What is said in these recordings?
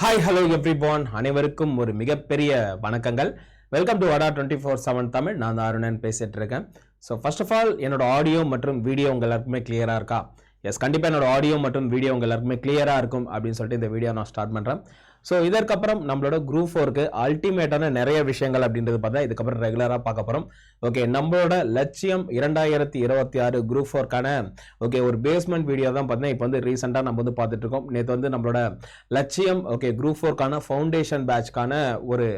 Hi hello everyone அனைவருக்கும் ஒரு மிகப்பெரிய வணக்கங்கள். Welcome to Adda twenty four seven Tamil நான் தான் அருணன் பேசிகிட்டு இருக்கேன். ஸோ ஃபர்ஸ்ட் ஆஃப் ஆல் என்னோட ஆடியோ மற்றும் வீடியோ உங்கள் எல்லாருக்குமே கிளியராக இருக்கா? எஸ் கண்டிப்பாக என்னோட ஆடியோ மற்றும் வீடியோ உங்கள் எல்லாருக்குமே கிளியராக இருக்கும் அப்படின்னு சொல்லிட்டு இந்த வீடியோ நான் ஸ்டார்ட் பண்ணுறேன் ஸோ இதற்கப்புறம் நம்மளோட குரூப் ஃபோருக்கு அல்டிமேட்டான நிறைய விஷயங்கள் அப்படின்றது பார்த்தா இதுக்கப்புறம் ரெகுலராக பார்க்க போகிறோம் ஓகே நம்மளோட லட்சியம் இரண்டாயிரத்தி இருபத்தி ஆறு குரூப் ஃபோர்க்கான ஓகே ஒரு பேஸ்மெண்ட் வீடியோ தான் பார்த்தீங்கன்னா இப்போ வந்து ரீசெண்டாக நம்ம வந்து பார்த்துட்டு இருக்கோம். நேற்று வந்து நம்மளோட லட்சியம் ஓகே குரூப் ஃபோர்க்கான ஃபவுண்டேஷன் பேட்ச்க்கான ஒரு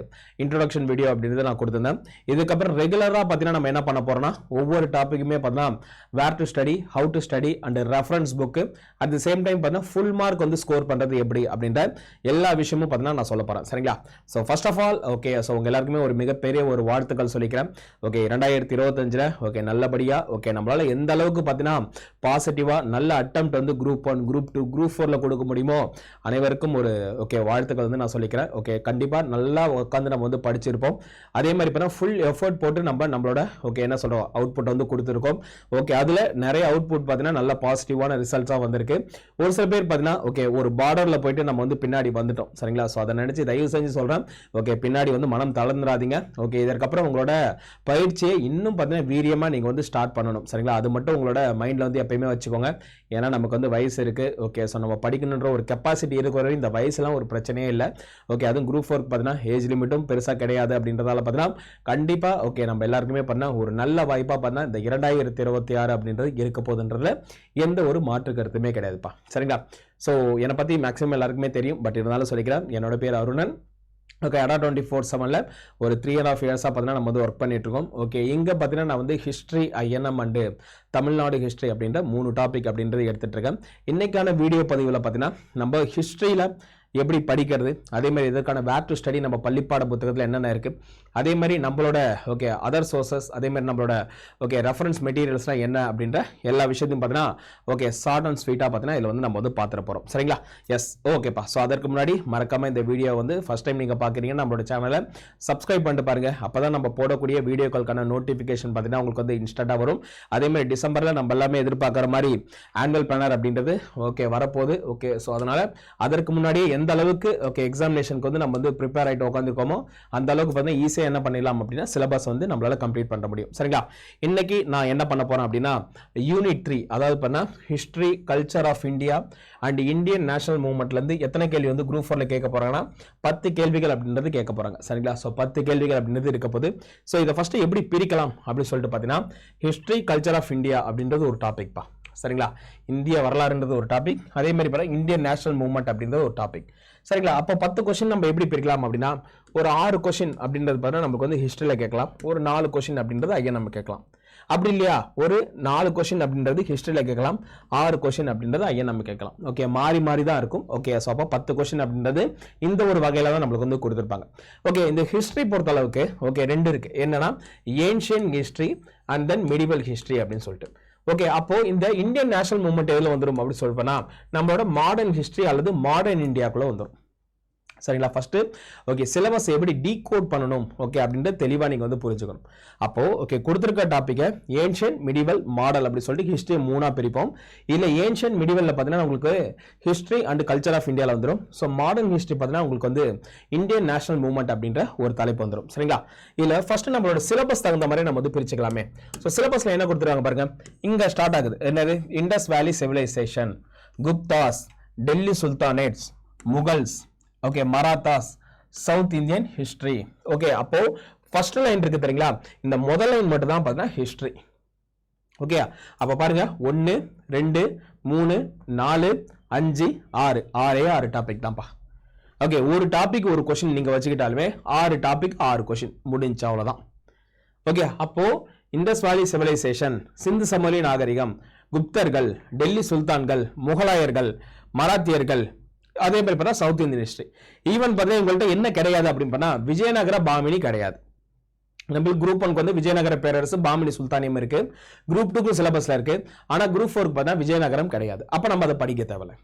இன்ட்ரொடக்ஷன் வீடியோ அப்படின்றது நான் கொடுத்துருந்தேன். இதுக்கப்புறம் ரெகுலராக பார்த்தீங்கன்னா நம்ம என்ன பண்ண போகிறோம்னா ஒவ்வொரு டாப்பிக்குமே பார்த்தீங்கன்னா where to study how to study and reference book at the same time பார்த்தீங்கன்னா ஃபுல் மார்க் வந்து ஸ்கோர் பண்ணுறது எப்படி அப்படின்ற எல்லா விஷயம் விஷயமும் பார்த்தீங்கன்னா நான் சொல்ல போகிறேன் சரிங்களா? So first of all okay so உங்க எல்லாருக்குமே ஒரு மிகப்பெரிய ஒரு வாழ்த்துக்கள் சொல்லிக்கிறேன். ஓகே ரெண்டாயிரத்தி இருபத்தஞ்சில் ஓகே நல்லபடியாக ஓகே நம்மளால எந்த அளவுக்கு பார்த்தீங்கன்னா பாசிட்டிவாக நல்ல அட்டம் வந்து group one group two group ஃபோரில் கொடுக்க முடியுமோ அனைவருக்கும் ஒரு ஓகே வாழ்த்துக்கள் வந்து நான் சொல்லிக்கிறேன். ஓகே கண்டிப்பாக நல்லா உட்காந்து நம்ம வந்து படிச்சிருப்போம். அதே மாதிரி இப்போ ஃபுல் எஃபர்ட் போட்டு நம்ம நம்மளோட ஓகே என்ன சொல்கிறோம் அவுட்புட் வந்து கொடுத்துருக்கோம். ஓகே அதில் நிறைய அவுட்புட் பார்த்தீங்கன்னா நல்ல பாசிட்டிவான ரிசல்ட்ஸாக வந்திருக்கு. ஒரு சில பேர் பார்த்தீங்கன்னா ஓகே ஒரு பார்டரில் போயிட்டு நம்ம வந்து பின்னாடி வந்துட்டோம். சரிங்களா? ஸோ அதை நினச்சி தயவு செஞ்சு சொல்கிறேன் ஓகே பின்னாடி வந்து மனம் தளர்ந்துடாதீங்க. ஓகே இதற்கப்புறம் உங்களோட பயிற்சியை இன்னும் பார்த்தீங்கன்னா வீரியமாக நீங்கள் வந்து ஸ்டார்ட் பண்ணணும். சரிங்களா? அது மட்டும் உங்களோட மைண்டில் வந்து எப்பயுமே வச்சுக்கோங்க. ஏன்னா நமக்கு வந்து வயசு இருக்குது ஓகே ஸோ நம்ம படிக்கணுன்ற ஒரு கெப்பாசிட்டி இருக்கிற வரையும் இந்த வயசுலாம் ஒரு பிரச்சனையே இல்லை. ஓகே அதுவும் குரூப் ஃபோர்க்கு பார்த்தீங்கன்னா ஏஜ் லிமிட்டும் பெருசாக கிடையாது அப்படின்றதால பார்த்தீங்கன்னா கண்டிப்பாக ஓகே நம்ம எல்லாருக்குமே பண்ணால் ஒரு நல்ல வாய்ப்பாக பார்த்தா இந்த இரண்டாயிரத்தி இருபத்தி ஆறு அப்படின்றது இருக்க போதுன்றதுல எந்த ஒரு மாற்று கருத்துமே கிடையாதுப்பா. சரிங்களா? ஸோ என்னை பற்றி மேக்ஸிமம் எல்லாருக்குமே தெரியும். பட் இருந்தாலும் சொல்லிக்கிறேன். என்னோட பேர் Arunan. Okay Adda twenty four செவனில் ஒரு த்ரீ அண்ட் ஆஃப் இயர்ஸாக பார்த்தீங்கன்னா நம்ம வந்து ஒர்க் பண்ணிட்டு இருக்கோம். ஓகே இங்கே பார்த்தீங்கன்னா நான் வந்து history INM and Tamil Nadu history அப்படின்ற மூணு டாபிக் அப்படின்றது எடுத்துகிட்டு இருக்கேன். இன்றைக்கான வீடியோ பதிவில் பார்த்தீங்கன்னா நம்ம ஹிஸ்ட்ரியில் எப்படி படிக்கிறது? அதே மாதிரி இதற்கான வேர் டு ஸ்டடி நம்ம பள்ளிப்பாட புத்தகத்தில் என்னென்ன இருக்குது அதே மாதிரி நம்மளோட ஓகே அதர் சோர்சஸ் அதே மாதிரி நம்மளோட ஓகே ரெஃபரன்ஸ் மெட்டீரியல்ஸ்லாம் என்ன அப்படின்ற எல்லா விஷயத்தையும் பார்த்தீங்கன்னா ஓகே ஷார்ட் அண்ட் ஸ்வீட்டாக பார்த்தீங்கன்னா இதில் வந்து நம்ம வந்து பார்த்துட போகிறோம் சரிங்களா? எஸ் ஓகேப்பா ஸோ அதற்கு முன்னாடி மறக்காமல் இந்த வீடியோ வந்து ஃபஸ்ட் டைம் நீங்கள் பார்க்குறீங்கன்னா நம்மளோட சேனலை சப்ஸ்கிரைப் பண்ணிட்டு பாருங்கள் அப்போ தான் நம்ம போடக்கூடிய வீடியோக்களுக்கான நோட்டிஃபிகேஷன் பார்த்தீங்கன்னா உங்களுக்கு வந்து இன்ஸ்டண்ட்டாக வரும். அதே மாதிரி டிசம்பரில் நம்ம எல்லாமே எதிர்பார்க்குற மாதிரி ஆனுவல் பிளானர் அப்படின்றது ஓகே வரப்போகுது. ஓகே ஸோ அதனால் அதற்கு முன்னாடி எந்த அளவுக்கு ஓகே எக்ஸாமினேஷனுக்கு வந்து நம்ம வந்து ப்ரிப்பேர் ஆகிட்டு உட்காந்துருக்கோமோ அந்த அளவுக்கு வந்து ஈஸியாக என்ன பண்ணிடலாம் அப்படின்னா சிலபஸ் வந்து நம்மளால் கம்ப்ளீட் பண்ண முடியும். சரிங்களா? இன்னைக்கு நான் என்ன பண்ண போகிறேன் அப்படின்னா யூனிட் த்ரீ அதாவது பண்ணால் history culture of India and Indian national மூவ்மெண்ட்லேருந்து எத்தனை கேள்வி வந்து குரூப் ஃபோரில் கேட்க போகிறாங்கன்னா பத்து கேள்விகள் அப்படின்றது கேட்க போகிறாங்க சரிங்களா? ஸோ பத்து கேள்விகள் அப்படின்றது இருக்க போது ஸோ இதை ஃபஸ்ட்டு எப்படி பிரிக்கலாம் அப்படின்னு சொல்லிட்டு பார்த்தீங்கன்னா ஹிஸ்ட்ரி கல்ச்சர் ஆஃப் இந்தியா அப்படின்றது ஒரு டாபிக்ப்பா சரிங்களா? இந்திய வரலாறுன்றது ஒரு டாபிக் அதே மாதிரி பார்த்தா இந்தியன் நேஷனல் மூவ்மெண்ட் அப்படின்றது ஒரு டாபிக் சரிங்களா? அப்போ பத்து கொஸ்டின் நம்ம எப்படி பிரிக்கலாம் அப்படின்னா ஒரு ஆறு கொஷின் அப்படின்றது பார்த்தீங்கன்னா நமக்கு வந்து ஹிஸ்ட்ரியில் கேட்கலாம். ஒரு நாலு கொஷின் அப்படின்றது ஐயா நம்ம கேட்கலாம். அப்படி இல்லையா? ஒரு நாலு கொஷின் அப்படின்றது ஹிஸ்ட்ரியில் கேட்கலாம். ஆறு கொஷின் அப்படின்றது ஐயா நம்ம கேட்கலாம். ஓகே மாறி மாறி தான் இருக்கும். ஓகே ஸோ அப்போ பத்து கொஸ்டின் அப்படின்றது இந்த ஒரு வகையில் தான் நம்மளுக்கு வந்து கொடுத்துருப்பாங்க. ஓகே இந்த ஹிஸ்ட்ரி பொறுத்த அளவுக்கு ஓகே ரெண்டு இருக்குது என்னென்னா ancient history and then medieval history அப்படின்னு சொல்லிட்டு. ஓகே அப்போ இந்த இந்தியன் நேஷனல் மூவ்மெண்ட் எதில் வந்துடும் அப்படின்னு சொல்லிப்போனா நம்மளோட மாடர்ன் ஹிஸ்ட்ரி அல்லது மாடர்ன் இந்தியாக்குள்ளே வந்துடும் சரிங்களா? ஃபஸ்ட்டு ஓகே சிலபஸ் எப்படி டீகோட் பண்ணணும்? ஓகே அப்படின்றது தெளிவாக நீங்கள் வந்து புரிஞ்சுக்கணும். அப்போது ஓகே கொடுத்துருக்க டாப்பிக்கை ஏன்ஷியன் மிடிவல் மாடல் அப்படி சொல்லிட்டு ஹிஸ்ட்ரி மூணாக பிரிப்போம். இல்லை ஏன்ஷியன் மிடிவலில் பார்த்தீங்கன்னா உங்களுக்கு ஹிஸ்ட்ரி அண்ட் கல்ச்சர் ஆஃப் இந்தியாவில் வந்துடும் ஸோ மாடர்ன் ஹிஸ்ட்ரி பார்த்தீங்கன்னா உங்களுக்கு வந்து இந்தியன் நேஷனல் மூவ்மெண்ட் அப்படின்ற ஒரு தலைப்பு வந்துடும் சரிங்களா? இதில் ஃபஸ்ட்டு நம்மளோட சிலபஸ் தகுந்த மாதிரி நம்ம வந்து பிரிச்சுக்கலாமே. ஸோ சிலபஸில் என்ன கொடுத்துருக்காங்க பாருங்கள் இங்கே ஸ்டார்ட் ஆகுது. என்னது? Indus valley civilisation Guptas Delhi sultanates Mughals okay Marathas south Indian history okay அப்போ ஃபர்ஸ்ட் லைன் இருக்கு தெரியுங்களா? இந்த முதல் லைன் மட்டும் தான் பார்த்தீங்கன்னா ஹிஸ்ட்ரி ஓகே அப்போ பாருங்க. ஒன்று ரெண்டு மூணு நாலு அஞ்சு ஆறு. ஆறே ஆறு டாபிக் தான்ப்பா. ஓகே ஒரு டாபிக் ஒரு கொஷின் நீங்கள் வச்சுக்கிட்டாலுமே ஆறு டாபிக் ஆறு கொஷின் முடிஞ்சு அவ்வளோதான் ஓகே அப்போது இண்டஸ் வேலி சிவிலைசேஷன் சிந்து சமவெளி நாகரிகம் குப்தர்கள் டெல்லி சுல்தான்கள் முகலாயர்கள் மராத்தியர்கள் அதே மாதிரி பார்த்தா சவுத் இந்தியன் ஹிஸ்ட்ரி ஈவன் பார்த்தா உங்கள்கிட்ட என்ன கிடையாது அப்படின்னு பண்ணா விஜயநகர பாமினி கிடையாது. நம்மளுக்கு குரூப் ஒன்க்கு வந்து விஜயநகர பேரரசு பாமினி சுல்தானியம் இருக்கு. குரூப் டூக்கு சிலபஸ்ல இருக்கு. ஆனா குரூப் ஃபோருக்கு பார்த்தா விஜயநகரம் கிடையாது. அப்ப நம்ம அதை படிக்க தேவையில்ல.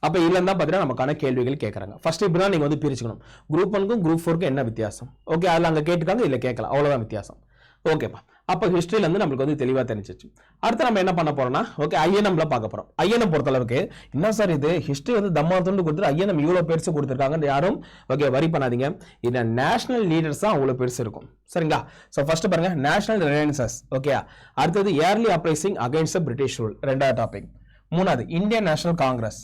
அப்ப இதுல தான் பார்த்தீங்கன்னா நமக்கான கேள்விகள் கேட்கறாங்க. ஃபர்ஸ்ட் இப்படி தான் நீங்க வந்து பிரிச்சுக்கணும். குரூப் ஒன்க்கும் குரூப் ஃபோருக்கும் என்ன வித்தியாசம்? ஓகே அதில் அங்கே கேட்டுக்காங்க இல்லை கேட்கலாம். அவ்வளோதான் வித்தியாசம். ஓகேப்பா அப்போ ஹிஸ்ட்ரியிலேருந்து நம்மளுக்கு வந்து தெளிவாக தெரிஞ்சிச்சு. அடுத்து நம்ம என்ன பண்ண போறோம்னா ஓகே ஐஎன்எம்ல பார்க்க போறோம். ஐஎன்எம் பொறுத்தளவுக்கு என்ன சார் இது? ஹிஸ்ட்ரி வந்து தம்மா துண்டு கொடுத்துட்டு ஐஎன்எம் இவ்வளோ பெருசு கொடுத்துருக்காங்க யாரும் ஓகே வரி பண்ணாதீங்க. இந்த நேஷனல் லீடர்ஸ் தான் அவ்வளோ பெருசு இருக்கும். சரிங்களா? ஸோ ஃபர்ஸ்ட் பாருங்க நேஷனல் ரிலையன்சஸ் ஓகே அடுத்தது early uprising against British rule ரெண்டாவது டாபிக் மூணாவது இந்தியன் நேஷனல் காங்கிரஸ்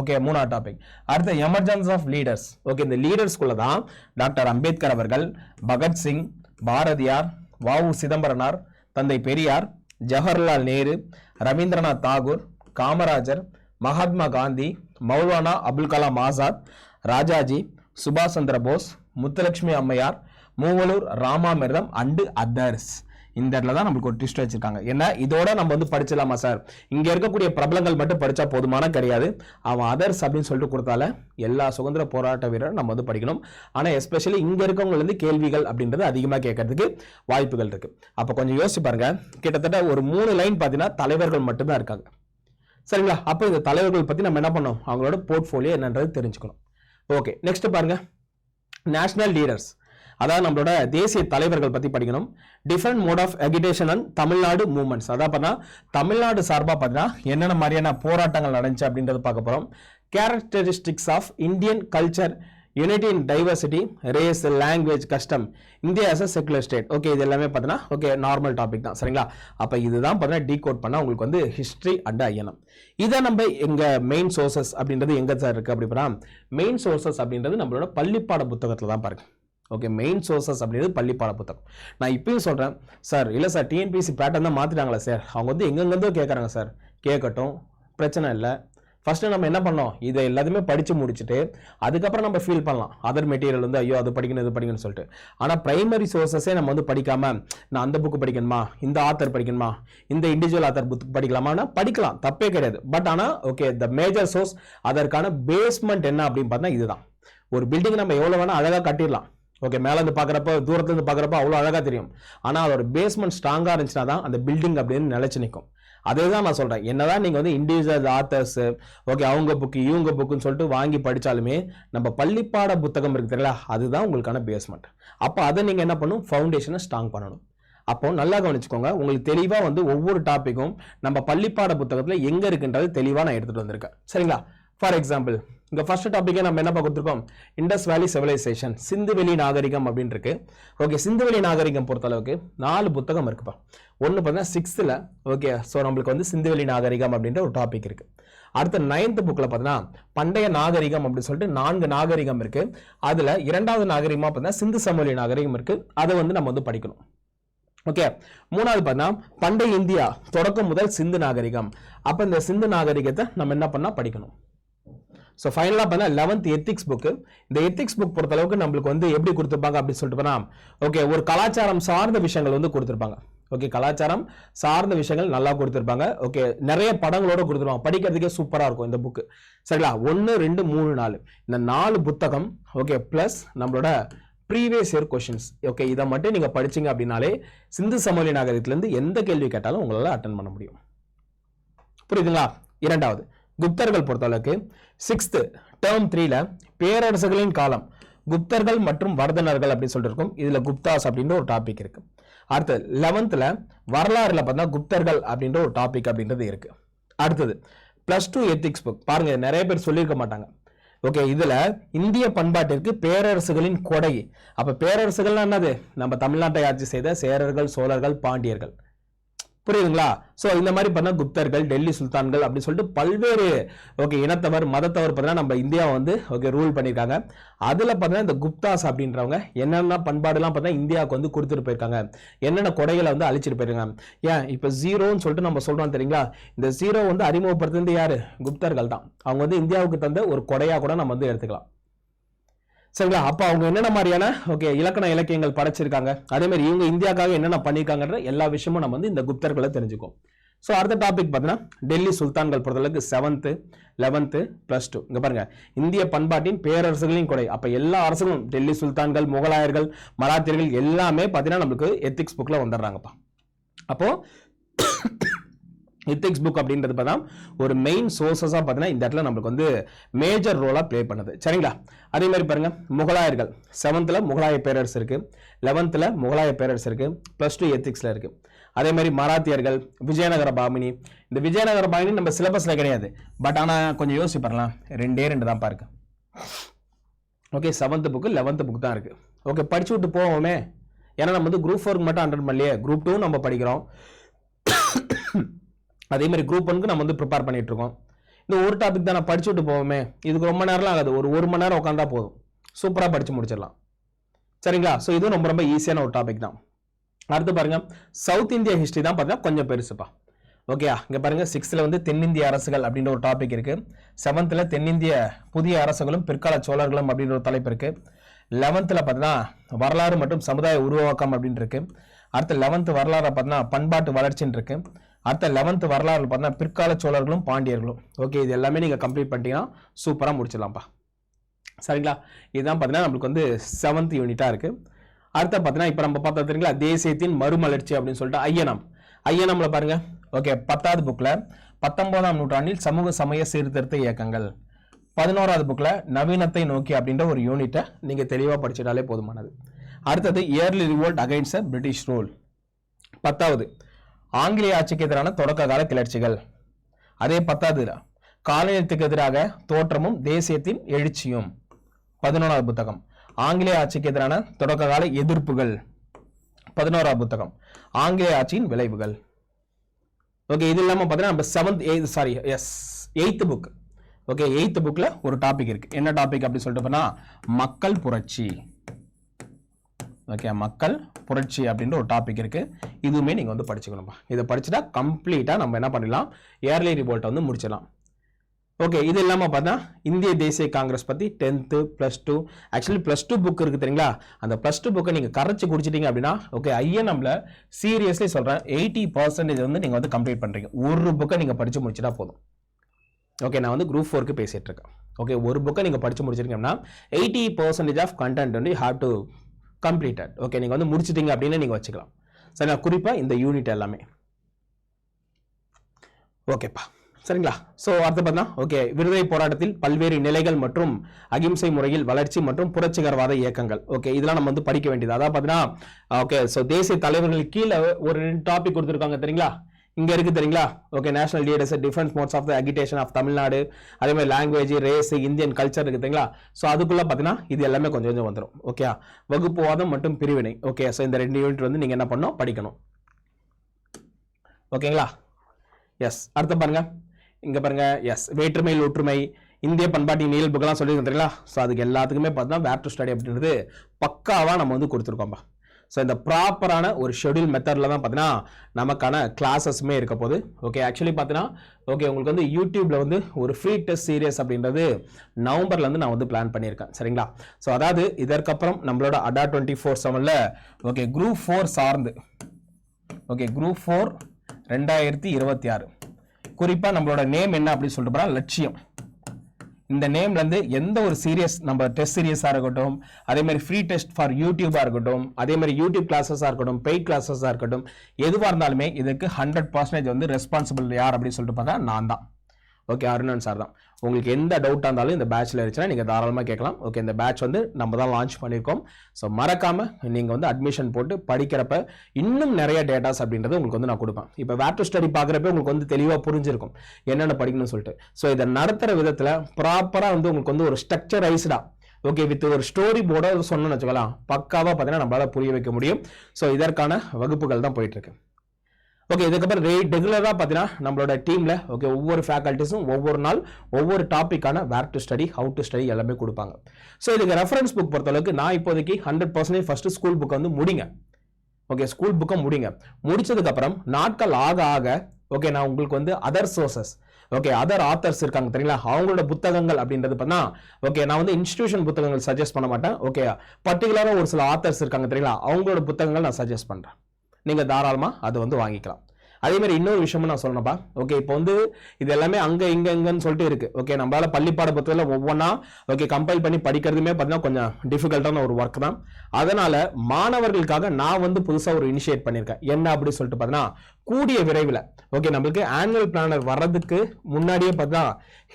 ஓகே மூணாவது டாபிக் அடுத்த எமர்ஜென்ஸ் ஆஃப் லீடர்ஸ் ஓகே இந்த லீடர்ஸ்குள்ள தான் டாக்டர் அம்பேத்கர் அவர்கள் பகத்சிங் பாரதியார் வாவு சிதம்பரனார் தந்தை பெரியார் ஜவஹர்லால் நேரு ரவீந்திரநாத் தாகூர் காமராஜர் மகாத்மா காந்தி மௌலானா அபுல் கலாம் ஆசாத் ராஜாஜி சுபாஷ் சந்திர போஸ் முத்துலட்சுமி அம்மையார் மூவலூர் ராமாமிர்தம் அண்டு அதர்ஸ். இந்த இடத்துல தான் நம்மளுக்கு ஒரு ட்விஸ்ட் வச்சிருக்காங்க. ஏன்னா இதோட நம்ம வந்து படிச்சிடலாமா சார் இங்கே இருக்கக்கூடிய பிரபலங்கள் மட்டும் படித்தா போதுமான கிடையாது. அவன் அதர்ஸ் அப்படின்னு சொல்லிட்டு கொடுத்தால எல்லா சுதந்திர போராட்ட வீரரும் நம்ம வந்து படிக்கணும். ஆனால் எஸ்பெஷலி இங்கே இருக்கவங்கலேருந்து கேள்விகள் அப்படின்றது அதிகமாக கேட்கறதுக்கு வாய்ப்புகள் இருக்கு. அப்போ கொஞ்சம் யோசிச்சு பாருங்க. கிட்டத்தட்ட ஒரு மூணு லைன் பார்த்தீங்கன்னா தலைவர்கள் மட்டும்தான் இருக்காங்க. சரிங்களா? அப்போ இந்த தலைவர்கள் பற்றி நம்ம என்ன பண்ணோம் அவங்களோட போர்ட்ஃபோலியோ என்னன்றது தெரிஞ்சுக்கணும். ஓகே நெக்ஸ்ட் பாருங்க. நேஷனல் லீடர்ஸ் அதாவது நம்மளோட தேசிய தலைவர்கள் பற்றி படிக்கணும். Different mode of education and Tamil Nadu movements அதான் பார்த்தா தமிழ்நாடு சார்பாக பார்த்தீங்கன்னா என்னென்ன மாதிரியான போராட்டங்கள் நடந்துச்சு அப்படின்றத பார்க்க போகிறோம் characteristics of Indian culture unity in diversity race language custom India as a secular state okay இது எல்லாமே பார்த்தீங்கன்னா ஓகே நார்மல் டாபிக் தான். சரிங்களா? அப்போ இதுதான் பார்த்தீங்கன்னா டீகோட் பண்ணால் உங்களுக்கு வந்து ஹிஸ்ட்ரி அண்ட் ஐயனம் இதை நம்ம எங்கள் மெயின் சோர்சஸ் அப்படின்றது எங்கே சார் இருக்குது அப்படின்னா மெயின் சோர்சஸ் அப்படின்றது நம்மளோட பள்ளிப்பாட புத்தகத்தில் தான் பாருங்கள் ஓகே மெயின் சோர்சஸ் அப்படிங்கிறது பள்ளி பாட புத்தகம் நான் இப்பயும் சொல்கிறேன் சார் இல்லை சார் டிஎன்பிசி பேட்டர்ன் தான் மாற்றிட்டாங்களா சார் அவங்க வந்து எங்கெங்கேருந்தோ கேட்குறாங்க சார் கேட்கட்டும் பிரச்சனை இல்லை. ஃபஸ்ட்டு நம்ம என்ன பண்ணோம்? இதை எல்லாத்தையுமே படித்து முடிச்சுட்டு அதுக்கப்புறம் நம்ம ஃபீல் பண்ணலாம். அதர் மெட்டீரியல் வந்து ஐயோ அது படிக்கணும் இது படிக்கணும்னு சொல்லிட்டு. ஆனால் ப்ரைமரி சோர்சஸே நம்ம வந்து படிக்காமல் நான் அந்த புக்கு படிக்கணுமா? இந்த ஆத்தர் படிக்கணுமா? இந்த இண்டிவிஜுவல் ஆத்தர் புக் படிக்கலாமான்னா படிக்கலாம். தப்பே கிடையாது. பட் ஆனால் ஓகே த மேஜர் சோர்ஸ் அதற்கான பேஸ்மெண்ட் என்ன அப்படின்னு பார்த்தா இதுதான். ஒரு பில்டிங் நம்ம எவ்வளோ வேணால் அழகாக கட்டிடலாம். ஓகே மேலேருந்து பார்க்குறப்ப தூரத்துலேருந்து பார்க்குறப்ப அவ்வளோ அழகாக தெரியும். ஆனால் அதோட பேஸ்மெண்ட் ஸ்ட்ராங்காக இருந்துச்சுன்னா தான் அந்த பில்டிங் அப்படின்னு நிலச்சி நிற்கும் அதே தான் நான் சொல்கிறேன் என்னதான் நீங்கள் வந்து இண்டிவிஜுவல் ஆத்தர்ஸ் ஓகே அவங்க புக்கு இவங்க புக்குன்னு சொல்லிட்டு வாங்கி படித்தாலுமே நம்ம பள்ளிப்பாட புத்தகம் இருக்கு தெரியல அதுதான் உங்களுக்கான பேஸ்மெண்ட் அப்போ அதை நீங்கள் என்ன பண்ணணும்? ஃபவுண்டேஷனை ஸ்ட்ராங் பண்ணணும். அப்போ நல்லா கவனிச்சுக்கோங்க. உங்களுக்கு தெளிவாக வந்து ஒவ்வொரு டாப்பிக்கும் நம்ம பள்ளிப்பாட புத்தகத்தில் எங்கே இருக்குன்றது தெளிவாக நான் எடுத்துகிட்டு வந்திருக்கேன். சரிங்களா? ஃபார் எக்ஸாம்பிள் இந்த ஃபர்ஸ்ட் டாப்பிக்கே நம்ம என்ன கொடுத்துருக்கோம்? இண்டஸ் வேலி சிவிலைசேஷன் சிந்துவெளி நாகரிகம் அப்படின்னு இருக்கு. ஓகே சிந்துவெளி நாகரிகம் பொறுத்தளவுக்கு நாலு புத்தகம் இருக்குப்பா. ஒன்று பார்த்தீங்கன்னா சிக்ஸ்த்தில் ஓகே ஸோ நம்மளுக்கு வந்து சிந்துவெளி நாகரிகம் அப்படின்ற ஒரு டாபிக் இருக்கு. அடுத்த நைன்த் புக்கில் பார்த்தீங்கன்னா பண்டைய நாகரிகம் அப்படின்னு சொல்லிட்டு நான்கு நாகரிகம் இருக்கு. அதில் இரண்டாவது நாகரிகமாக பார்த்தீங்கன்னா சிந்து சமவெளி நாகரிகம் இருக்கு. அதை வந்து நம்ம வந்து படிக்கணும். ஓகே மூணாவது பார்த்தீங்கன்னா பண்டைய இந்தியா தொடக்கம் முதல் சிந்து நாகரிகம். அப்போ இந்த சிந்து நாகரிகத்தை நம்ம என்ன பண்ணால் படிக்கணும்? ஸோ ஃபைனலாக பார்த்தா லெவன்த் எத்திக்ஸ் புக்கு இந்த எத்திக்ஸ் புக் பொறுத்தளவுக்கு நம்மளுக்கு வந்து எப்படி கொடுத்துருப்பாங்க அப்படின்னு சொல்லிட்டு போனால் ஓகே ஒரு கலாச்சாரம் சார்ந்த விஷயங்கள் வந்து கொடுத்துருப்பாங்க. ஓகே கலாச்சாரம் சார்ந்த விஷயங்கள் நல்லா கொடுத்துருப்பாங்க. ஓகே நிறைய படங்களோட கொடுத்துருவாங்க படிக்கிறதுக்கே சூப்பராக இருக்கும் இந்த புக்கு சரிங்களா? ஒன்று ரெண்டு மூணு நாலு. இந்த நாலு புத்தகம் ஓகே ப்ளஸ் நம்மளோட ப்ரீவியஸ் இயர் கொஷின்ஸ் ஓகே இதை மட்டும் நீங்கள் படிச்சீங்க அப்படின்னாலே சிந்து சமவெளி நாகரிகத்துலேருந்து எந்த கேள்வி கேட்டாலும் உங்களால் அட்டன் பண்ண முடியும். புரியுதுங்களா? இரண்டாவது குப்தர்கள் பொறுத்தளவுக்கு சிக்ஸ்த்து டேர்ம் த்ரீல பேரரசுகளின் காலம் குப்தர்கள் மற்றும் வர்தனர்கள் அப்படின்னு சொல்லிட்டு இருக்கும். இதில் குப்தாஸ் அப்படின்ற ஒரு டாபிக் இருக்கு. அடுத்தது லெவன்த்தில் வரலாறுல பார்த்தா குப்தர்கள் அப்படின்ற ஒரு டாபிக் அப்படின்றது இருக்கு. அடுத்தது பிளஸ் டூ எத்திக்ஸ் புக் பாருங்க நிறைய பேர் சொல்லியிருக்க மாட்டாங்க. ஓகே இதில் இந்திய பண்பாட்டிற்கு பேரரசுகளின் கொடை. அப்போ பேரரசுகள்னா என்னது? நம்ம தமிழ்நாட்டை ஆட்சி செய்த சேரர்கள் சோழர்கள் பாண்டியர்கள். புரியுதுங்களா? ஸோ இந்த மாதிரி பண்ண குப்தர்கள் டெல்லி சுல்தான்கள் அப்படின்னு சொல்லிட்டு பல்வேறு ஓகே இனத்தவர் மதத்தவர் பார்த்தீங்கன்னா நம்ம இந்தியாவை வந்து ஓகே ரூல் பண்ணியிருக்காங்க. அதில் பார்த்தீங்கன்னா இந்த குப்தாஸ் அப்படின்றவங்க என்னென்ன பண்பாடுலாம் பார்த்தீங்கன்னா இந்தியாவுக்கு வந்து கொடுத்துட்டு போயிருக்காங்க. என்னென்ன கொடைகளை வந்து அழிச்சிட்டு போயிருக்காங்க. ஏன்? இப்போ ஜீரோன்னு சொல்லிட்டு நம்ம சொல்கிறோம் தெரியுங்களா? இந்த ஜீரோ வந்து அறிமுகப்படுத்துறது யார்? குப்தர்கள் தான். அவங்க வந்து இந்தியாவுக்கு தந்த ஒரு கொடையாக கூட நம்ம வந்து எடுத்துக்கலாம். சரிங்களா? அப்போ அவங்க என்னென்ன மாதிரியான ஓகே இலக்கண இலக்கியங்கள் படைச்சிருக்காங்க? அதே மாதிரி இவங்க இந்தியாக்காக என்னென்ன பண்ணியிருக்காங்கன்ற எல்லா விஷயமும் நம்ம வந்து இந்த குப்தர்களை தெரிஞ்சுக்கோம் ஸோ அடுத்த டாபிக் பார்த்தீங்கன்னா டெல்லி சுல்தான்கள் பொறுத்தளவுக்கு செவன்த்து லெவன்த்து ப்ளஸ் டூ இங்கே பாருங்க. இந்திய பண்பாட்டின் பேரரசுகளையும் கொடை. அப்போ எல்லா அரசுகளும் டெல்லி சுல்தான்கள் முகலாயர்கள் மராத்தியர்கள் எல்லாமே பார்த்தீங்கன்னா நம்மளுக்கு எத்திக்ஸ் புக்கில் வந்துடுறாங்கப்பா. அப்போது எத்திக்ஸ் புக் அப்படின்றது பார்த்தா ஒரு மெயின் சோர்ஸஸாக பார்த்தீங்கன்னா இந்த இடத்துல நம்மளுக்கு வந்து மேஜர் ரோலாக ப்ளே பண்ணுது. சரிங்களா? அதே மாதிரி பாருங்கள் முகலாயர்கள். செவன்த்தில் முகலாய பேரரசு இருக்குது லெவன்த்தில் முகலாய பேரரசு இருக்குது ப்ளஸ் டூ எத்திக்ஸில் இருக்குது அதே மாதிரி மராத்தியர்கள் விஜயநகர பாமினி. இந்த விஜயநகர பாமினி நம்ம சிலபஸ்ல கிடையாது. பட் ஆனால் கொஞ்சம் யோசிச்சு பண்ணலாம் ரெண்டே ரெண்டு தான் பாருக்கு okay seventh book eleventh book தான் இருக்குது ஓகே படிச்சு விட்டு போவோமே. ஏன்னா நம்ம வந்து குரூப் ஃபோருக்கு மட்டும் அட்டன் பண்ணலையே. குரூப் டூ நம்ம படிக்கிறோம். அதே மாதிரி குரூப் ஒன்க்கு நம்ம வந்து ப்ரிப்பேர் பண்ணிட்டு இருக்கோம் இந்த ஒரு டாபிக் தான் நான் படிச்சு விட்டு போவோமே. இதுக்கு ரொம்ப நேரம்லாம் ஆகாது. ஒரு ஒரு மணி நேரம் உட்காந்தா போதும். சூப்பராக படித்து முடிச்சிடலாம். சரிங்களா? ஸோ இதுவும் ரொம்ப ரொம்ப ஈஸியான ஒரு டாபிக் தான். அடுத்து பாருங்க. சவுத் இந்தியா ஹிஸ்ட்ரி தான் பார்த்தீங்கன்னா கொஞ்சம் பெருசுப்பா. ஓகேயா இங்கே பாருங்க. சிக்ஸ்த்தில் வந்து தென்னிந்திய அரசுகள் அப்படின்ற ஒரு டாபிக் இருக்கு. செவன்த்தில் தென்னிந்திய புதிய அரசுகளும் பிற்கால சோழர்களும் அப்படின்ற ஒரு தலைப்பு இருக்கு. லெவன்த்தில் பார்த்தீங்கன்னா வரலாறு மற்றும் சமுதாய உருவாக்கம் அப்படின்னு இருக்கு. அடுத்து லெவன்த்து வரலாறு பார்த்தீங்கன்னா பண்பாட்டு வளர்ச்சின்னு இருக்குது அடுத்த லெவன்த் வரலாறு பார்த்தீங்கன்னா பிற்கால சோழர்களும் பாண்டியர்களும். ஓகே இது எல்லாமே நீங்கள் கம்ப்ளீட் பண்ணிட்டீங்கன்னா சூப்பராக முடிச்சிடலாம்ப்பா. சரிங்களா? இதுதான் பார்த்தீங்கன்னா நம்மளுக்கு வந்து செவன்த் யூனிட்டாக இருக்குது அடுத்த பார்த்தீங்கன்னா இப்போ நம்ம பார்த்தா தெரியுங்களா? தேசியத்தின் மறுமலர்ச்சி அப்படின்னு சொல்லிட்டு ஐயனம். ஐயனம்ல பாருங்கள் ஓகே பத்தாவது புக்கில் பத்தொன்பதாம் நூற்றாண்டில் சமூக சமய சீர்திருத்த இயக்கங்கள். பதினோராவது புக்கில் நவீனத்தை நோக்கி அப்படின்ற ஒரு யூனிட்டை நீங்கள் தெளிவாக படிச்சிட்டாலே போதுமானது. அடுத்தது early revolt against a British rule பத்தாவது ஆங்கிலேய ஆட்சிக்கு எதிரான தொடக்க கால கிளர்ச்சிகள். அதே பத்தாவது காலனியத்துக்கு எதிராக தோற்றமும் தேசியத்தின் எழுச்சியும். பதினோராவது புத்தகம். ஆங்கிலேய ஆட்சிக்கு எதிரான தொடக்க கால எதிர்ப்புகள். பதினோராவது புத்தகம். ஆங்கிலேய ஆட்சியின் விளைவுகள். ஓகே இது இல்லாமல் பார்த்தீங்கன்னா நம்ம seventh eighth sorry yes eighth book okay eighth புக்கில் ஒரு டாபிக் இருக்குது என்ன டாபிக் அப்படின்னு சொல்லிட்டு மக்கள் புரட்சி. ஓகே மக்கள் புரட்சி அப்படின்ற ஒரு டாபிக் இருக்கு. இதுவுமே நீங்கள் வந்து படிச்சுக்கணும்ப்பா இதை படிச்சுட்டா கம்ப்ளீட்டாக நம்ம என்ன பண்ணிடலாம்? ஏர்லி ரிவோல்ட்டை வந்து முடிச்சிடலாம். ஓகே இது இல்லாமல் பார்த்தா இந்திய தேசிய காங்கிரஸ் பற்றி tenth plus two actually plus two book இருக்குது தெரியுங்களா? அந்த ப்ளஸ் டூ புக்கை நீங்கள் கரைச்சி குடிச்சிட்டிங்க அப்படின்னா ஓகே ஐஎன்எம்ல சீரியஸ்லி சொல்கிறேன் எயிட்டி பர்சன்டேஜ் வந்து நீங்கள் வந்து கம்ப்ளீட் பண்ணுறீங்க ஒரு புக்கை நீங்கள் படித்து முடிச்சிட்டா போதும். ஓகே நான் வந்து குரூப் ஃபோருக்கு பேசிகிட்டு இருக்கேன். ஓகே ஒரு புக்கை நீங்கள் படித்து முடிச்சிருக்கீங்கன்னா எயிட்டி பர்சன்டேஜ் ஆஃப் கண்டென்ட் வந்து ஹாவ் டு கம்ப்ளீட்டட் ஓகே நீங்கள் வந்து முடிச்சிட்டீங்க அப்படின்னு நீங்கள் வச்சுக்கலாம். சரி நான் குறிப்பாக இந்த யூனிட் எல்லாமே. ஓகேப்பா சரிங்களா? ஸோ அடுத்து பார்த்தா ஓகே விடுதலை போராட்டத்தில் பல்வேறு நிலைகள் மற்றும் அகிம்சை முறையில் வளர்ச்சி மற்றும் புரட்சிகரவாத இயக்கங்கள். ஓகே இதெல்லாம் நம்ம வந்து படிக்க வேண்டியது. அதான் பார்த்தீங்கன்னா ஓகே ஸோ தேசிய தலைவர்கள் கீழே ஒரு ரெண்டு டாபிக் கொடுத்துருக்காங்க தெரியுங்களா? இங்கே இருக்குது தெரியுங்களா? Okay national leaders different modes of the agitation of Tamil Nadu அதே மாதிரி லாங்குவேஜ் ரேஸ் இந்தியன் கல்ச்சர் இருக்குது தெரியுங்களா? ஸோ அதுக்குள்ளே பார்த்தீங்கன்னா இது எல்லாமே கொஞ்சம் கொஞ்சம் வந்துடும் ஓகே வகுப்புவாதம் மற்றும் பிரிவினை. ஓகே ஸோ இந்த ரெண்டு யூனிட் வந்து நீங்கள் என்ன பண்ணணும்? படிக்கணும். ஓகேங்களா எஸ் அடுத்த பாருங்க. இங்கே பாருங்க. எஸ் வேற்றுமையில் ஒற்றுமை இந்திய பண்பாட்டின் இயல்புக்கெல்லாம் சொல்லியிருக்கோம் தெரியுங்களா? ஸோ அதுக்கு எல்லாத்துக்குமே பார்த்தீங்கன்னா வேர் டு ஸ்டடி அப்படின்றது பக்காவாக நம்ம வந்து கொடுத்துருக்கோம்பா. ஸோ இந்த ப்ராப்பரான ஒரு ஷெடியூல் மெத்தடில் தான் பார்த்தீங்கன்னா நமக்கான கிளாஸஸுமே இருக்க போகுது. ஓகே ஆக்சுவலி பார்த்தீங்கன்னா ஓகே உங்களுக்கு வந்து யூடியூப்பில் வந்து ஒரு ஃப்ரீ டெஸ்ட் சீரியஸ் அப்படின்றது நவம்பர்லேருந்து நான் வந்து பிளான் பண்ணியிருக்கேன். சரிங்களா? ஸோ அதாவது இதற்கப்புறம் நம்மளோட அடா டுவெண்ட்டி ஃபோர் செவனில் ஓகே குரூப் ஃபோர் சார்ந்து ஓகே குரூப் ஃபோர் ரெண்டாயிரத்தி இருபத்தி ஆறு. குறிப்பாக நம்மளோட நேம் என்ன அப்படின்னு சொல்லிட்டு போனால் லட்சியம். இந்த நேம்லேருந்து எந்த ஒரு சீரியஸ் நம்ம டெஸ்ட் சீரியஸாக இருக்கட்டும் அதே மாதிரி ஃப்ரீ டெஸ்ட் ஃபார் யூடியூபாக இருக்கட்டும் அதே மாதிரி யூடியூப் கிளாஸஸாக இருக்கட்டும் பெய்ட் கிளாஸஸாக இருக்கட்டும் எதுவாக இருந்தாலுமே இதுக்கு ஹண்ட்ரட் பர்சன்டேஜ் வந்து ரெஸ்பான்சிபிள் யார் அப்படின்னு சொல்லிட்டு பார்த்தா நான் தான். ஓகே அருணன் சார் தான். உங்களுக்கு எந்த டவுட்டாக இருந்தாலும் இந்த பேட்ச்ல இருந்துச்சுன்னா நீங்கள் தாராளமாக கேட்கலாம். ஓகே இந்த பேட்ச் வந்து நம்ம தான் லான்ச் பண்ணியிருக்கோம். ஸோ மறக்காமல் நீங்கள் வந்து அட்மிஷன் போட்டு படிக்கிறப்ப இன்னும் நிறைய டேட்டாஸ் அப்படின்றது உங்களுக்கு வந்து நான் கொடுப்பேன். இப்போ வேர் டு ஸ்டடி பார்க்குறப்ப உங்களுக்கு வந்து தெளிவாக புரிஞ்சிருக்கும். என்னென்ன படிக்கணும்னு சொல்லிட்டு. ஸோ இதை நடத்துகிற விதத்தில் ப்ராப்பராக வந்து உங்களுக்கு வந்து ஒரு ஸ்ட்ரக்சரைஸ்டாக ஓகே வித் ஒரு ஸ்டோரி போர்டை சொன்னோம்னு வச்சுக்கலாம் பக்காவாக பார்த்தீங்கன்னா நம்மளால புரிய வைக்க முடியும். ஸோ இதற்கான வகுப்புகள் தான் போயிட்டு இருக்கு. ஓகே இதுக்கப்புறம் ரெகுலராக பார்த்தீங்கன்னா நம்மளோட டீமில் ஓகே ஒவ்வொரு ஃபேக்கல்ட்டிஸும் ஒவ்வொரு நாள் ஒவ்வொரு டாப்பிக்கான where to study how to study எல்லாமே கொடுப்பாங்க. ஸோ இதுக்கு ரெஃபரன்ஸ் புக் பொறுத்தளவுக்கு நான் இப்போதைக்கு ஹண்ட்ரட் பர்சன்டேஜ் ஃபஸ்ட்டு ஸ்கூல் புக்கை வந்து முடிங்க. ஓகே ஸ்கூல் புக்கை முடிங்க. முடிச்சதுக்கப்புறம் நாட்கள் ஆக ஆக ஓகே நான் உங்களுக்கு வந்து other sources okay other authors இருக்காங்க தெரியுங்களா? அவங்களோட புத்தகங்கள் அப்படின்றது பார்த்தா ஓகே நான் வந்து இன்ஸ்டியூஷன் புத்தகங்கள் சஜஸ்ட் பண்ண மாட்டேன். ஓகே பர்டிகுலராக ஒரு சில ஆத்தர்ஸ் இருக்காங்க தெரியுங்களா? அவங்களோட புத்தகங்கள் நான் சஜஸ்ட் பண்ணுறேன் நீங்கள் தாராளமாக அதை வந்து வாங்கிக்கலாம். அதே மாதிரி இன்னொரு விஷயமும் நான் சொல்லணும்ப்பா ஓகே இப்போ வந்து இது எல்லாமே அங்கே இங்கே இங்கன்னு சொல்லிட்டு இருக்குது ஓகே நம்மளால பள்ளிப்பாட புத்தகத்தில் ஒவ்வொன்றா ஓகே கம்பைல் பண்ணி படிக்கிறதுமே பார்த்தீங்கன்னா கொஞ்சம் டிஃபிகல்ட்டான ஒரு ஒர்க் தான். அதனால் மாணவர்களுக்காக நான் வந்து புதுசாக ஒரு இனிஷியேட் பண்ணியிருக்கேன். என்ன அப்படின்னு சொல்லிட்டு பார்த்தீங்கன்னா கூடிய விரைவில். ஓகே நம்மளுக்கு ஆனுவல் பிளானர் வர்றதுக்கு முன்னாடியே பார்த்தா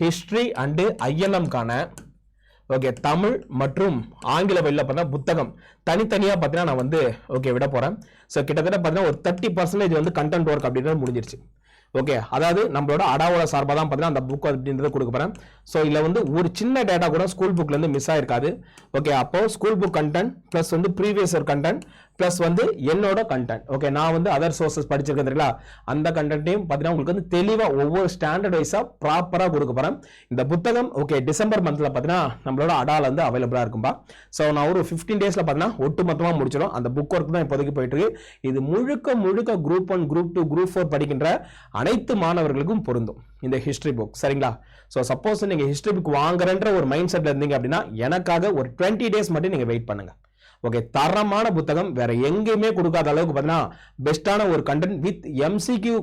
ஹிஸ்ட்ரி அண்டு ஐஎன்எம்கான ஓகே தமிழ் மற்றும் ஆங்கில வழியில் பார்த்தீங்கன்னா புத்தகம். தனித்தனியாக பார்த்தீங்கன்னா நான் வந்து ஓகே விட போகிறேன் ஸோ கிட்டத்தட்ட பார்த்தீங்கன்னா ஒரு தேர்ட்டி பர்சன்டேஜ் வந்து கண்டென்ட் ஒர்க் அப்படின்றது முடிஞ்சிருச்சு. ஓகே அதாவது நம்மளோட அடாவோட சார்பாக தான் பார்த்தீங்கன்னா அந்த புக் அப்படின்றத கொடுக்க போகிறேன் ஸோ இதில் வந்து ஒரு சின்ன டேட்டா கூட ஸ்கூல் புக்லேருந்து மிஸ் ஆயிருக்காது. ஓகே அப்போது ஸ்கூல் புக் கண்டென்ட் ப்ளஸ் வந்து ப்ரீவியஸ் ஒரு கண்டென்ட் ப்ளஸ் வந்து என்னோட கண்டென்ட் ஓகே நான் வந்து அதர் சோர்ஸஸ் படிச்சிருக்கேன் தெரியுங்களா? அந்த கண்டென்ட்டையும் பார்த்தீங்கன்னா உங்களுக்கு வந்து தெளிவாக ஒவ்வொரு ஸ்டாண்டர்ட் வைஸாக ப்ராப்பராக கொடுக்க போகிறேன் இந்த புத்தகம் ஓகே டிசம்பர் மந்தில் பார்த்தீங்கன்னா நம்மளோட அடால் வந்து அவைலபிளாக இருக்கும்பா. ஸோ நான் ஒரு ஃபிஃப்டீன் டேஸில் பார்த்தீங்கன்னா ஒட்டு மொத்தமாக முடிச்சிடும். அந்த புக் ஒர்க் தான் இப்போதைக்கு போயிட்டு இருக்கு இது முழுக்க முழுக்க group one group two group four படிக்கின்ற அனைத்து மாணவர்களுக்கும் பொருந்தும். இந்த ஹிஸ்ட்ரி புக் சரிங்களா? ஸோ சப்போஸ் நீங்கள் ஹிஸ்ட்ரி புக் வாங்குறன்ற ஒரு மைண்ட் செட்டில் இருந்தீங்க அப்படின்னா எனக்காக ஒரு டுவெண்ட்டி டேஸ் மட்டும் நீங்கள் வெயிட் பண்ணுங்கள் ஓகே தரமான புத்தகம் வேற எங்கேயுமே கொடுக்காத அளவுக்கு பார்த்தீங்கன்னா பெஸ்ட்டான ஒரு கண்டென்ட் வித் எம்சிக்யூ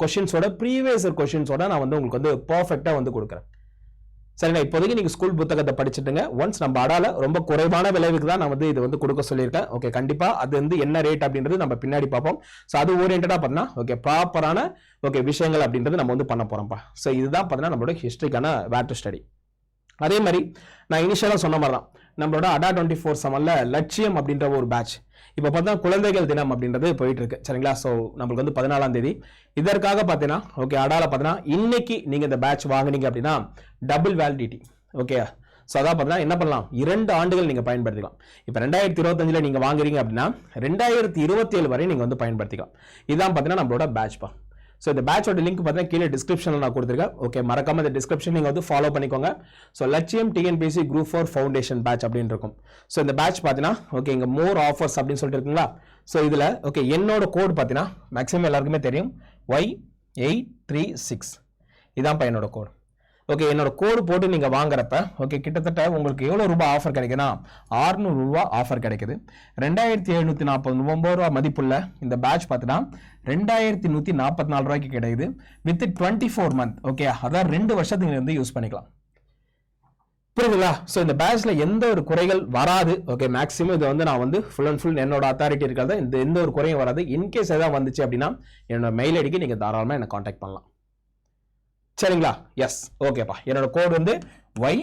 கொஷின்ஸோட ப்ரீவியஸர் கொஷின்ஸோட நான் வந்து உங்களுக்கு வந்து பர்ஃபெக்டாக வந்து கொடுக்குறேன். சரிங்களா? இப்போதைக்கு நீங்கள் ஸ்கூல் புத்தகத்தை படிச்சுட்டுங்க. ஒன்ஸ் நம்ம அடால ரொம்ப குறைவான விளைவுக்கு தான் நான் வந்து இது வந்து கொடுக்க சொல்லியிருக்கேன். ஓகே கண்டிப்பாக அது வந்து என்ன ரேட் அப்படின்றது நம்ம பின்னாடி பார்ப்போம். ஸோ அது ஓரியன்டாக பார்த்தீங்கன்னா ஓகே ப்ராப்பரான ஓகே விஷயங்கள் அப்படின்றது நம்ம வந்து பண்ண போகிறோம்ப்பா ஸோ இதுதான் பார்த்தீங்கன்னா நம்மளோட ஹிஸ்ட்ரிக்கான வேட்டர் ஸ்டடி அதே மாதிரி நான் இனிஷியலாக சொன்ன மாதிரி தான் நம்மளோட அடா டுவெண்ட்டி ஃபோர் செவனில் லட்சியம் அப்படின்ற ஒரு பேட்ச் இப்போ பார்த்தா குழந்தைகள் தினம் அப்படின்றது போயிட்டு இருக்கு சரிங்களா? ஸோ நம்மளுக்கு வந்து பதினாலாம் தேதி. இதற்காக பார்த்தீங்கன்னா ஓகே அடால பார்த்தீங்கன்னா இன்னைக்கு நீங்கள் இந்த பேட்ச் வாங்குனீங்க அப்படின்னா டபுள் வேலிடிட்டி ஓகே ஸோ அதான் பார்த்தீங்கன்னா என்ன பண்ணலாம்? இரண்டு ஆண்டுகள் நீங்கள் பயன்படுத்திக்கலாம். இப்போ ரெண்டாயிரத்தி இருபத்தஞ்சில் நீங்கள் வாங்குறீங்க அப்படின்னா ரெண்டாயிரத்தி இருபத்தி ஏழு வரை நீங்கள் வந்து பயன்படுத்திக்கலாம். இதான் பார்த்தீங்கன்னா நம்மளோட பேட்ச் பா. ஸோ இந்த பேட்சோட லிங்க் பார்த்தீங்கன்னா கீழே டிஸ்கிரிப்ஷனில் நான் கொடுத்துருக்கேன். ஓகே மறக்காம இந்த டிஸ்கிரிப்ஷன் நீங்கள் வந்து ஃபாலோ பண்ணிக்கோங்க. So Latchiyam TNPSC group four foundation batch அப்படின்னு இருக்கும். ஸோ இந்த பேட்ச் பார்த்தீங்கன்னா ஓகே இங்கே மோர் ஆஃபர்ஸ் அப்படின்னு சொல்லிட்டு இருக்குங்களா? ஸோ இதில் ஓகே என்னோட கோட் பார்த்தீங்கன்னா மேக்ஸிமம் எல்லாருக்குமே தெரியும். ஒய் எயிட் த்ரீ சிக்ஸ் இதான் என்னோட கோட் ஓகே என்னோட கோடு போட்டு நீங்கள் வாங்குறப்ப ஓகே கிட்டத்தட்ட உங்களுக்கு எவ்வளோ ரூபாய் ஆஃபர் கிடைக்குதுன்னா ஆறுநூறு ரூபா ஆஃபர் கிடைக்குது. ரெண்டாயிரத்தி எழுநூற்றி நாற்பது ஒம்பது ரூபா மதிப்புள்ள இந்த பேட்ச் பார்த்தீங்கன்னா ரெண்டாயிரத்தி நூற்றி நாற்பத்தி நாலு ரூபாய்க்கு கிடைக்குது. With twenty four month okay அதான் ரெண்டு வருஷத்துக்கு வந்து யூஸ் பண்ணிக்கலாம். புரியுதுங்களா? ஸோ இந்த பேட்ச்ல எந்த ஒரு குறைகள் வராது ஓகே மேக்ஸிமம் இது வந்து நான் வந்து ஃபுல் அண்ட் ஃபுல் என்னோட அத்தாரிட்டி இருக்கிறத இந்த எந்த ஒரு குறையும் வராது. இன்கேஸ் எதாவது வந்துச்சு அப்படின்னா என்னோட மெயில் ஐடிக்கு நீங்கள் தாராளமாக என்னை காண்டாக்ட் பண்ணலாம். சரிங்களா? எஸ் ஓகேப்பா என்னோட கோட் வந்து ஒய்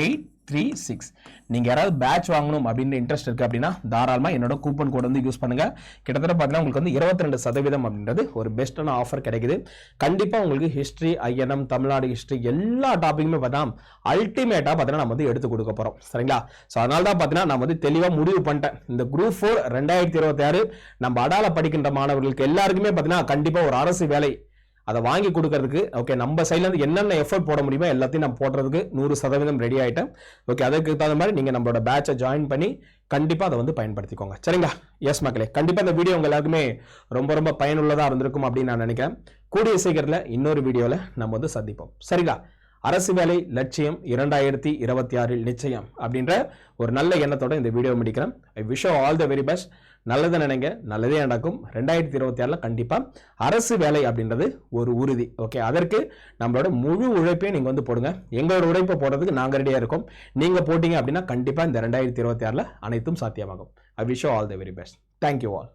எயிட் த்ரீ சிக்ஸ் நீங்கள் யாராவது பேட்ச் வாங்கணும் அப்படின்னு இன்ட்ரெஸ்ட் இருக்குது அப்படின்னா தாராளமாக என்னோட கூப்பன் கோட் வந்து யூஸ் பண்ணுங்கள் கிட்டத்தட்ட பார்த்தீங்கன்னா உங்களுக்கு வந்து இருபத்தி ரெண்டு சதவீதம் அப்படின்றது ஒரு பெஸ்ட்டான ஆஃபர் கிடைக்குது. கண்டிப்பாக உங்களுக்கு ஹிஸ்ட்ரி ஐஎன்எம் தமிழ்நாடு ஹிஸ்ட்ரி எல்லா டாப்பிக்குமே பார்த்தா அல்டிமேட்டாக பார்த்தீங்கன்னா நம்ம வந்து எடுத்து கொடுக்க போகிறோம் சரிங்களா? ஸோ அதனால தான் பார்த்தீங்கன்னா நான் வந்து தெளிவாக முடிவு பண்ணிட்டேன். இந்த குரூப் ஃபோர் ரெண்டாயிரத்தி இருபத்தி ஆறு நம்ம அடால படிக்கின்ற மாணவர்களுக்கு எல்லாருக்குமே பார்த்தீங்கன்னா கண்டிப்பாக ஒரு அரசு வேலை அதை வாங்கி கொடுக்கறதுக்கு ஓகே நம்ம சைட்லேருந்து என்னென்ன எஃபர்ட் போட முடியுமோ எல்லாத்தையும் நான் போடுறதுக்கு நூறு சதவீதம் ரெடி ஆகிட்டேன் ஓகே அதுக்கு தகுந்த மாதிரி நீங்கள் நம்மளோட பேட்சை ஜாயின் பண்ணி கண்டிப்பாக அதை வந்து பயன்படுத்திக்கோங்க. சரிங்களா? எஸ் மக்களே. கண்டிப்பாக இந்த வீடியோ உங்கள் எல்லாருக்குமே ரொம்ப ரொம்ப பயனுள்ளதாக இருந்திருக்கும் அப்படின்னு நான் நினைக்கிறேன். கூடிய சீக்கிரத்தில் இன்னொரு வீடியோவில் நம்ம வந்து சந்திப்போம். சரிங்களா? அரசு வேலை லட்சியம் இரண்டாயிரத்தி இருபத்தி ஆறில் நிச்சயம் அப்படின்ற ஒரு நல்ல எண்ணத்தோட இந்த வீடியோ முடிக்கிறேன். I wish all the very best நல்லதை நினைங்க நல்லதே நடக்கும். ரெண்டாயிரத்தி இருபத்தி ஆறில் கண்டிப்பாக அரசு வேலை அப்படின்றது ஒரு உறுதி. ஓகே அதற்கு நம்மளோட முழு உழைப்பையும் நீங்கள் வந்து போடுங்க. எங்களோட உழைப்பை போடுறதுக்கு நாங்கள் ரெடியாக இருக்கோம். நீங்கள் போட்டிங்க அப்படின்னா கண்டிப்பாக இந்த ரெண்டாயிரத்தி இருபத்தி ஆறில் அனைத்தும் சாத்தியமாகும். I wish all the very best thank you all